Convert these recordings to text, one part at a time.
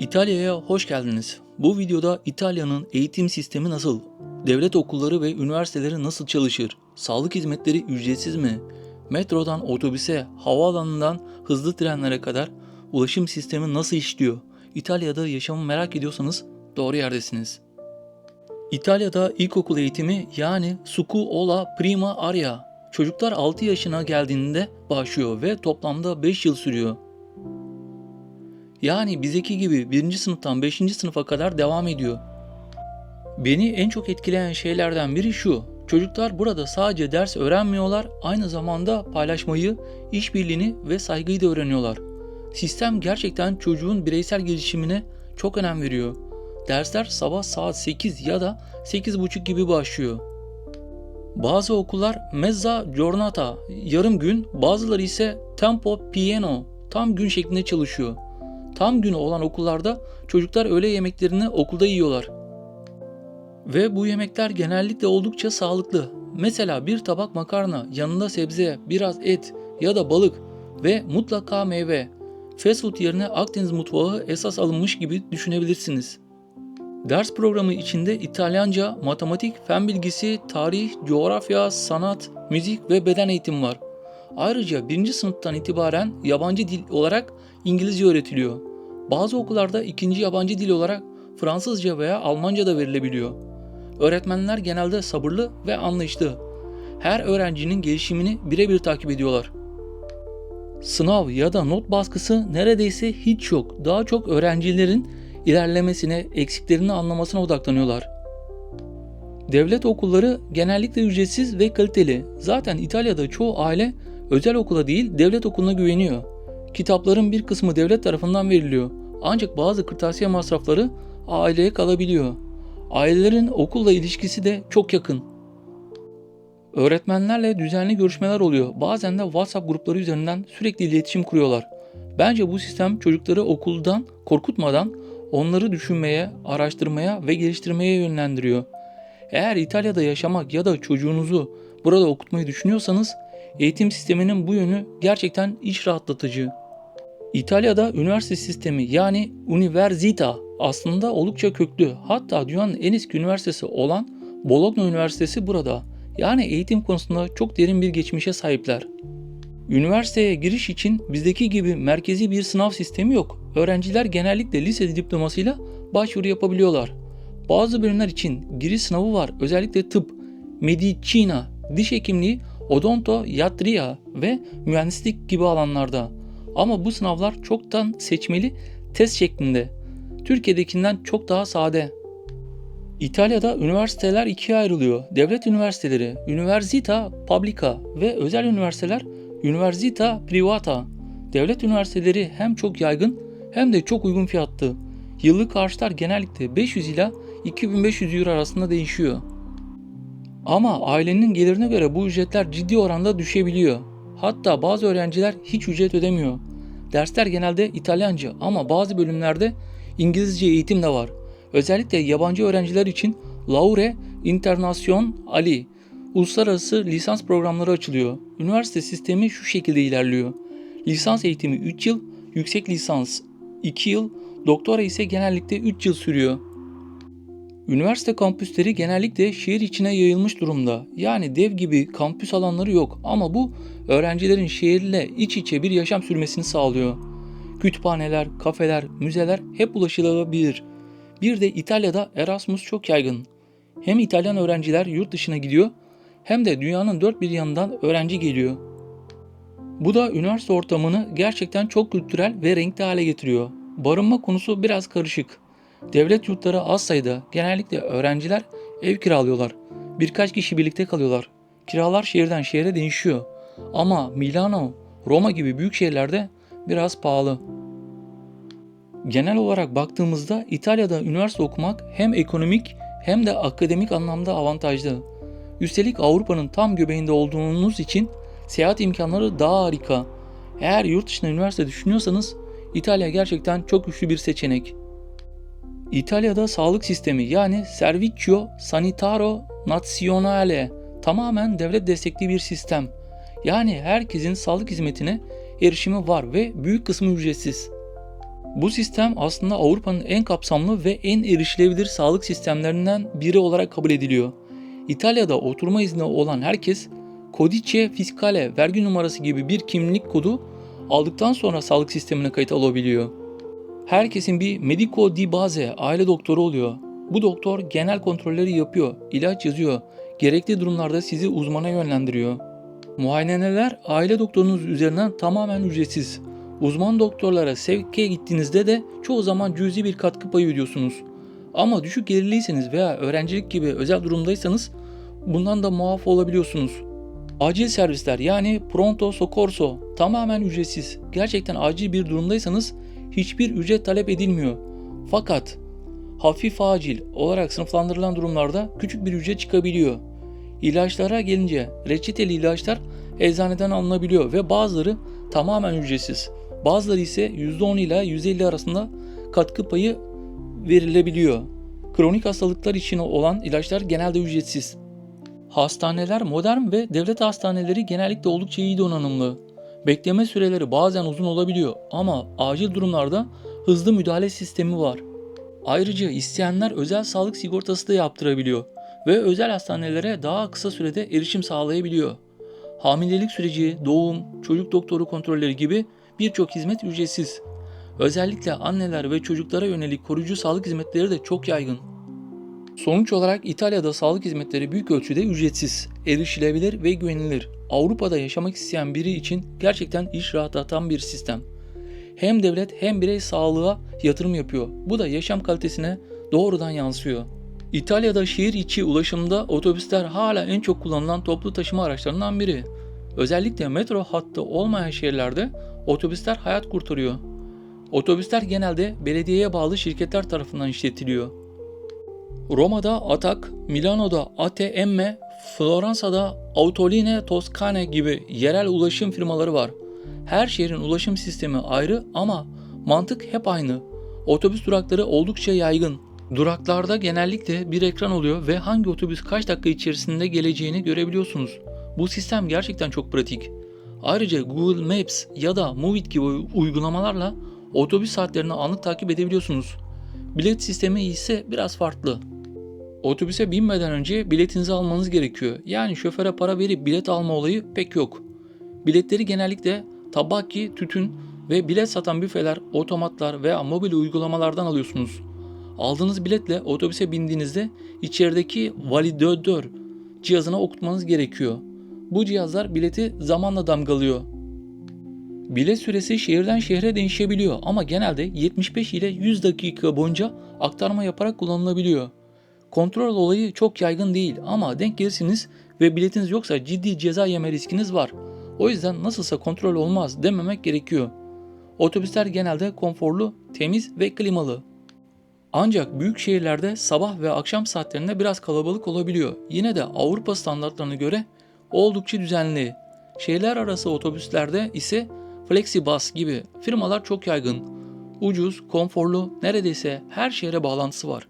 İtalya'ya hoş geldiniz. Bu videoda İtalya'nın eğitim sistemi nasıl? Devlet okulları ve üniversiteleri nasıl çalışır? Sağlık hizmetleri ücretsiz mi? Metrodan otobüse, havaalanından hızlı trenlere kadar ulaşım sistemi nasıl işliyor? İtalya'da yaşamı merak ediyorsanız doğru yerdesiniz. İtalya'da ilkokul eğitimi yani scuola prima aria. Çocuklar 6 yaşına geldiğinde başlıyor ve toplamda 5 yıl sürüyor. Yani bizdeki gibi 1. sınıftan 5. sınıfa kadar devam ediyor. Beni en çok etkileyen şeylerden biri şu. Çocuklar burada sadece ders öğrenmiyorlar, aynı zamanda paylaşmayı, işbirliğini ve saygıyı da öğreniyorlar. Sistem gerçekten çocuğun bireysel gelişimine çok önem veriyor. Dersler sabah saat 8 ya da 8.30 gibi başlıyor. Bazı okullar mezza giornata, yarım gün, bazıları ise tempo pieno, tam gün şeklinde çalışıyor. Tam günü olan okullarda çocuklar öğle yemeklerini okulda yiyorlar. Ve bu yemekler genellikle oldukça sağlıklı. Mesela bir tabak makarna, yanında sebze, biraz et ya da balık ve mutlaka meyve. Fast food yerine Akdeniz mutfağı esas alınmış gibi düşünebilirsiniz. Ders programı içinde İtalyanca, matematik, fen bilgisi, tarih, coğrafya, sanat, müzik ve beden eğitimi var. Ayrıca birinci sınıftan itibaren yabancı dil olarak İngilizce öğretiliyor. Bazı okullarda ikinci yabancı dil olarak Fransızca veya Almanca da verilebiliyor. Öğretmenler genelde sabırlı ve anlayışlı. Her öğrencinin gelişimini birebir takip ediyorlar. Sınav ya da not baskısı neredeyse hiç yok. Daha çok öğrencilerin ilerlemesine, eksiklerini anlamasına odaklanıyorlar. Devlet okulları genellikle ücretsiz ve kaliteli. Zaten İtalya'da çoğu aile özel okula değil devlet okuluna güveniyor. Kitapların bir kısmı devlet tarafından veriliyor. Ancak bazı kırtasiye masrafları aileye kalabiliyor. Ailelerin okulla ilişkisi de çok yakın. Öğretmenlerle düzenli görüşmeler oluyor. Bazen de WhatsApp grupları üzerinden sürekli iletişim kuruyorlar. Bence bu sistem çocukları okuldan korkutmadan onları düşünmeye, araştırmaya ve geliştirmeye yönlendiriyor. Eğer İtalya'da yaşamak ya da çocuğunuzu burada okutmayı düşünüyorsanız eğitim sisteminin bu yönü gerçekten iç rahatlatıcı. İtalya'da üniversite sistemi yani Universita aslında oldukça köklü. Hatta dünyanın en eski üniversitesi olan Bologna Üniversitesi burada. Yani eğitim konusunda çok derin bir geçmişe sahipler. Üniversiteye giriş için bizdeki gibi merkezi bir sınav sistemi yok. Öğrenciler genellikle lise diplomasıyla başvuru yapabiliyorlar. Bazı bölümler için giriş sınavı var. Özellikle tıp, medicina, diş hekimliği, odonto, yatria ve mühendislik gibi alanlarda. Ama bu sınavlar çoktan seçmeli test şeklinde. Türkiye'dekinden çok daha sade. İtalya'da üniversiteler ikiye ayrılıyor. Devlet üniversiteleri, Universita Publica ve özel üniversiteler Universita Privata. Devlet üniversiteleri hem çok yaygın hem de çok uygun fiyatlı. Yıllık harçlar genellikle 500 ila 2500 euro arasında değişiyor. Ama ailenin gelirine göre bu ücretler ciddi oranda düşebiliyor. Hatta bazı öğrenciler hiç ücret ödemiyor. Dersler genelde İtalyanca ama bazı bölümlerde İngilizce eğitim de var. Özellikle yabancı öğrenciler için Laure Internation Ali uluslararası lisans programları açılıyor. Üniversite sistemi şu şekilde ilerliyor. Lisans eğitimi 3 yıl, yüksek lisans 2 yıl, doktora ise genellikle 3 yıl sürüyor. Üniversite kampüsleri genellikle şehir içine yayılmış durumda. Yani dev gibi kampüs alanları yok ama bu öğrencilerin şehirle iç içe bir yaşam sürmesini sağlıyor. Kütüphaneler, kafeler, müzeler hep ulaşılabilir. Bir de İtalya'da Erasmus çok yaygın. Hem İtalyan öğrenciler yurt dışına gidiyor hem de dünyanın dört bir yanından öğrenci geliyor. Bu da üniversite ortamını gerçekten çok kültürel ve renkli hale getiriyor. Barınma konusu biraz karışık. Devlet yurtları az sayıda genellikle öğrenciler ev kiralıyorlar. Birkaç kişi birlikte kalıyorlar. Kiralar şehirden şehre değişiyor. Ama Milano, Roma gibi büyük şehirlerde biraz pahalı. Genel olarak baktığımızda İtalya'da üniversite okumak hem ekonomik hem de akademik anlamda avantajlı. Üstelik Avrupa'nın tam göbeğinde olduğunuz için seyahat imkanları daha harika. Eğer yurt dışında üniversite düşünüyorsanız İtalya gerçekten çok güçlü bir seçenek. İtalya'da sağlık sistemi yani Servizio Sanitario Nazionale tamamen devlet destekli bir sistem. Yani herkesin sağlık hizmetine erişimi var ve büyük kısmı ücretsiz. Bu sistem aslında Avrupa'nın en kapsamlı ve en erişilebilir sağlık sistemlerinden biri olarak kabul ediliyor. İtalya'da oturma izni olan herkes Codice Fiscale vergi numarası gibi bir kimlik kodu aldıktan sonra sağlık sistemine kayıt alabiliyor. Herkesin bir medico di base aile doktoru oluyor. Bu doktor genel kontrolleri yapıyor, ilaç yazıyor, gerekli durumlarda sizi uzmana yönlendiriyor. Muayeneler aile doktorunuz üzerinden tamamen ücretsiz. Uzman doktorlara sevkiye gittiğinizde de çoğu zaman cüzi bir katkı payı ödüyorsunuz. Ama düşük gelirliyseniz veya öğrencilik gibi özel durumdaysanız bundan da muaf olabiliyorsunuz. Acil servisler yani pronto soccorso tamamen ücretsiz. Gerçekten acil bir durumdaysanız hiçbir ücret talep edilmiyor. Fakat hafif acil olarak sınıflandırılan durumlarda küçük bir ücret çıkabiliyor. İlaçlara gelince reçeteli ilaçlar eczaneden alınabiliyor ve bazıları tamamen ücretsiz. Bazıları ise %10 ila %50 arasında katkı payı verilebiliyor. Kronik hastalıklar için olan ilaçlar genelde ücretsiz. Hastaneler modern ve devlet hastaneleri genellikle oldukça iyi donanımlı. Bekleme süreleri bazen uzun olabiliyor ama acil durumlarda hızlı müdahale sistemi var. Ayrıca isteyenler özel sağlık sigortası da yaptırabiliyor ve özel hastanelere daha kısa sürede erişim sağlayabiliyor. Hamilelik süreci, doğum, çocuk doktoru kontrolleri gibi birçok hizmet ücretsiz. Özellikle anneler ve çocuklara yönelik koruyucu sağlık hizmetleri de çok yaygın. Sonuç olarak İtalya'da sağlık hizmetleri büyük ölçüde ücretsiz, erişilebilir ve güvenilir. Avrupa'da yaşamak isteyen biri için gerçekten iş rahatlatan bir sistem. Hem devlet hem birey sağlığa yatırım yapıyor. Bu da yaşam kalitesine doğrudan yansıyor. İtalya'da şehir içi ulaşımda otobüsler hala en çok kullanılan toplu taşıma araçlarından biri. Özellikle metro hattı olmayan şehirlerde otobüsler hayat kurtarıyor. Otobüsler genelde belediyeye bağlı şirketler tarafından işletiliyor. Roma'da Atak, Milano'da ATM, Floransa'da Autoline Toscane gibi yerel ulaşım firmaları var. Her şehrin ulaşım sistemi ayrı ama mantık hep aynı. Otobüs durakları oldukça yaygın. Duraklarda genellikle bir ekran oluyor ve hangi otobüs kaç dakika içerisinde geleceğini görebiliyorsunuz. Bu sistem gerçekten çok pratik. Ayrıca Google Maps ya da Movit gibi uygulamalarla otobüs saatlerini anlık takip edebiliyorsunuz. Bilet sistemi ise biraz farklı. Otobüse binmeden önce biletinizi almanız gerekiyor. Yani şoföre para verip bilet alma olayı pek yok. Biletleri genellikle tabaki, tütün ve bilet satan büfeler, otomatlar veya mobil uygulamalardan alıyorsunuz. Aldığınız biletle otobüse bindiğinizde içerideki validatör cihazına okutmanız gerekiyor. Bu cihazlar bileti zamanla damgalıyor. Bilet süresi şehirden şehre değişebiliyor ama genelde 75 ile 100 dakika boyunca aktarma yaparak kullanılabiliyor. Kontrol olayı çok yaygın değil ama denk gelirsiniz ve biletiniz yoksa ciddi ceza yeme riskiniz var. O yüzden nasılsa kontrol olmaz dememek gerekiyor. Otobüsler genelde konforlu, temiz ve klimalı. Ancak büyük şehirlerde sabah ve akşam saatlerinde biraz kalabalık olabiliyor. Yine de Avrupa standartlarına göre oldukça düzenli. Şehirler arası otobüslerde ise Flexibus gibi firmalar çok yaygın. Ucuz, konforlu, neredeyse her şehre bağlantısı var.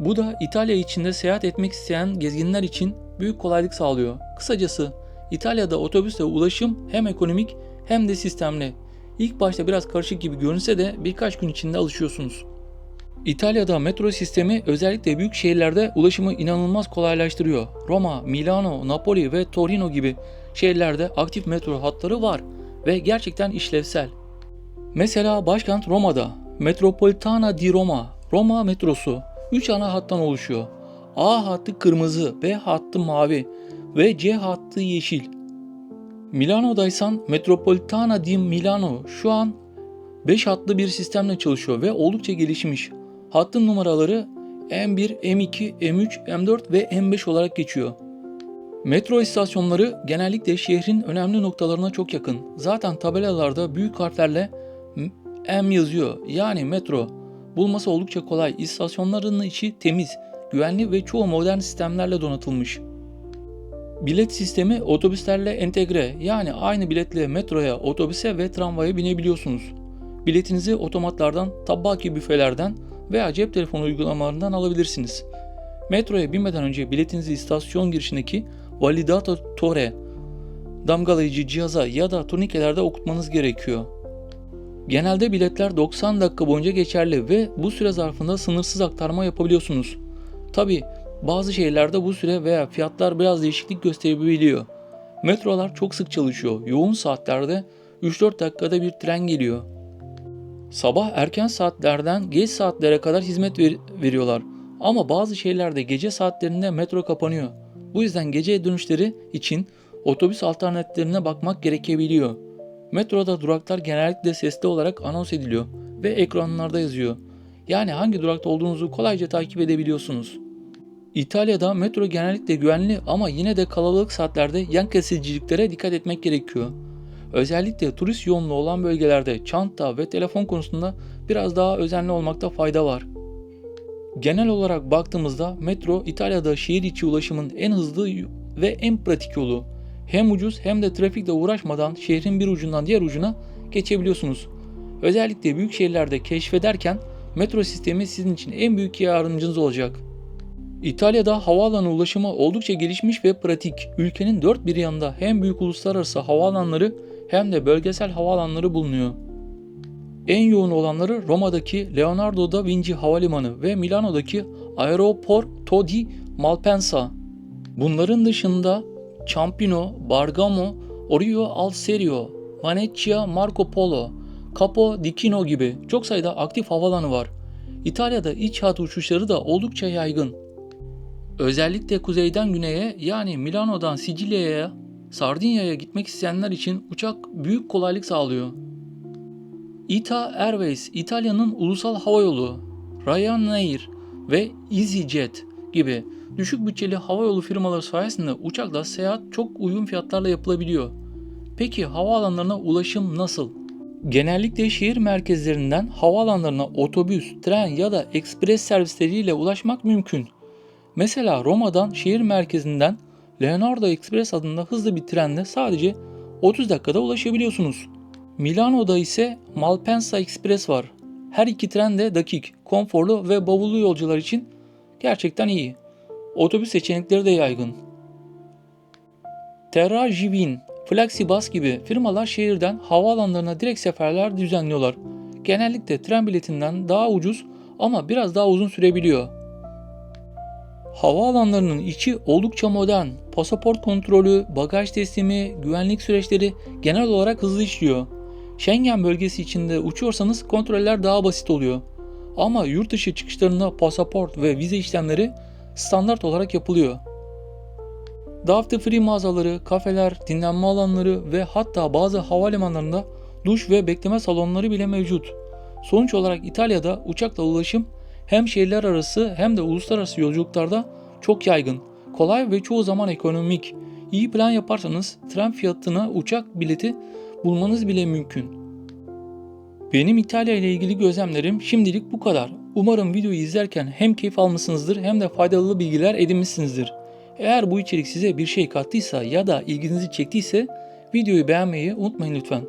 Bu da İtalya içinde seyahat etmek isteyen gezginler için büyük kolaylık sağlıyor. Kısacası İtalya'da otobüsle ulaşım hem ekonomik hem de sistemli. İlk başta biraz karışık gibi görünse de birkaç gün içinde alışıyorsunuz. İtalya'da metro sistemi özellikle büyük şehirlerde ulaşımı inanılmaz kolaylaştırıyor. Roma, Milano, Napoli ve Torino gibi şehirlerde aktif metro hatları var ve gerçekten işlevsel. Mesela başkent Roma'da Metropolitana di Roma, Roma metrosu 3 ana hattan oluşuyor. A hattı kırmızı, B hattı mavi ve C hattı yeşil. Milano'daysan Metropolitana di Milano şu an 5 hatlı bir sistemle çalışıyor ve oldukça gelişmiş. Hattın numaraları M1, M2, M3, M4 ve M5 olarak geçiyor. Metro istasyonları genellikle şehrin önemli noktalarına çok yakın. Zaten tabelalarda büyük harflerle M yazıyor. Yani metro. Bulması oldukça kolay. İstasyonların içi temiz, güvenli ve çoğu modern sistemlerle donatılmış. Bilet sistemi otobüslerle entegre. Yani aynı biletle metroya, otobüse ve tramvaya binebiliyorsunuz. Biletinizi otomatlardan, tabaki büfelerden veya cep telefonu uygulamalarından alabilirsiniz. Metroya binmeden önce biletinizi istasyon girişindeki validatore damgalayıcı cihaza ya da turnikelerde okutmanız gerekiyor. Genelde biletler 90 dakika boyunca geçerli ve bu süre zarfında sınırsız aktarma yapabiliyorsunuz. Tabi bazı şehirlerde bu süre veya fiyatlar biraz değişiklik gösterebiliyor. Metrolar çok sık çalışıyor. Yoğun saatlerde 3-4 dakikada bir tren geliyor. Sabah erken saatlerden geç saatlere kadar hizmet ver- veriyorlar. Ama bazı şehirlerde gece saatlerinde metro kapanıyor. Bu yüzden gece dönüşleri için otobüs alternatiflerine bakmak gerekebiliyor. Metroda duraklar genellikle sesli olarak anons ediliyor ve ekranlarda yazıyor. Yani hangi durakta olduğunuzu kolayca takip edebiliyorsunuz. İtalya'da metro genellikle güvenli ama yine de kalabalık saatlerde yan kesiciliklere dikkat etmek gerekiyor. Özellikle turist yoğunluğu olan bölgelerde çanta ve telefon konusunda biraz daha özenli olmakta fayda var. Genel olarak baktığımızda metro İtalya'da şehir içi ulaşımın en hızlı ve en pratik yolu. Hem ucuz hem de trafikle uğraşmadan şehrin bir ucundan diğer ucuna geçebiliyorsunuz. Özellikle büyük şehirlerde keşfederken metro sistemi sizin için en büyük yardımcınız olacak. İtalya'da havaalanı ulaşımı oldukça gelişmiş ve pratik. Ülkenin dört bir yanında hem büyük uluslararası havaalanları hem de bölgesel havaalanları bulunuyor. En yoğun olanları Roma'daki Leonardo da Vinci Havalimanı ve Milano'daki Aeroporto di Malpensa. Bunların dışında Ciampino, Bergamo, Orio al Serio, Venezia Marco Polo, Capo di gibi çok sayıda aktif havaalanı var. İtalya'da iç hat uçuşları da oldukça yaygın. Özellikle kuzeyden güneye yani Milano'dan Sicilya'ya, Sardinya'ya gitmek isteyenler için uçak büyük kolaylık sağlıyor. ITA Airways, İtalya'nın ulusal havayolu, Ryanair ve EasyJet gibi düşük bütçeli havayolu firmaları sayesinde uçakla seyahat çok uygun fiyatlarla yapılabiliyor. Peki havaalanlarına ulaşım nasıl? Genellikle şehir merkezlerinden havaalanlarına otobüs, tren ya da ekspres servisleriyle ulaşmak mümkün. Mesela Roma'dan şehir merkezinden Leonardo Express adında hızlı bir trenle sadece 30 dakikada ulaşabiliyorsunuz. Milano'da ise Malpensa Express var. Her iki tren de dakik, konforlu ve bavullu yolcular için gerçekten iyi. Otobüs seçenekleri de yaygın. Terragivin, Flexibus gibi firmalar şehirden havaalanlarına direkt seferler düzenliyorlar. Genellikle tren biletinden daha ucuz ama biraz daha uzun sürebiliyor. Havaalanlarının içi oldukça modern. Pasaport kontrolü, bagaj teslimi, güvenlik süreçleri genel olarak hızlı işliyor. Schengen bölgesi içinde uçuyorsanız kontroller daha basit oluyor. Ama yurt dışı çıkışlarında pasaport ve vize işlemleri standart olarak yapılıyor. Duty free mağazaları, kafeler, dinlenme alanları ve hatta bazı havalimanlarında duş ve bekleme salonları bile mevcut. Sonuç olarak İtalya'da uçakla ulaşım hem şehirler arası hem de uluslararası yolculuklarda çok yaygın, kolay ve çoğu zaman ekonomik. İyi plan yaparsanız tren fiyatına uçak bileti bulmanız bile mümkün. Benim İtalya ile ilgili gözlemlerim şimdilik bu kadar. Umarım videoyu izlerken hem keyif almışsınızdır hem de faydalı bilgiler edinmişsinizdir. Eğer bu içerik size bir şey kattıysa ya da ilginizi çektiyse videoyu beğenmeyi unutmayın lütfen.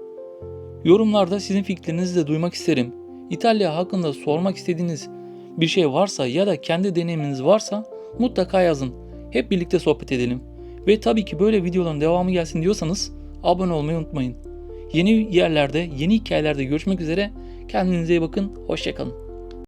Yorumlarda sizin fikirlerinizi de duymak isterim. İtalya hakkında sormak istediğiniz bir şey varsa ya da kendi deneyiminiz varsa mutlaka yazın. Hep birlikte sohbet edelim. Ve tabii ki böyle videoların devamı gelsin diyorsanız abone olmayı unutmayın. Yeni yerlerde, yeni hikayelerde görüşmek üzere. Kendinize iyi bakın. Hoşçakalın.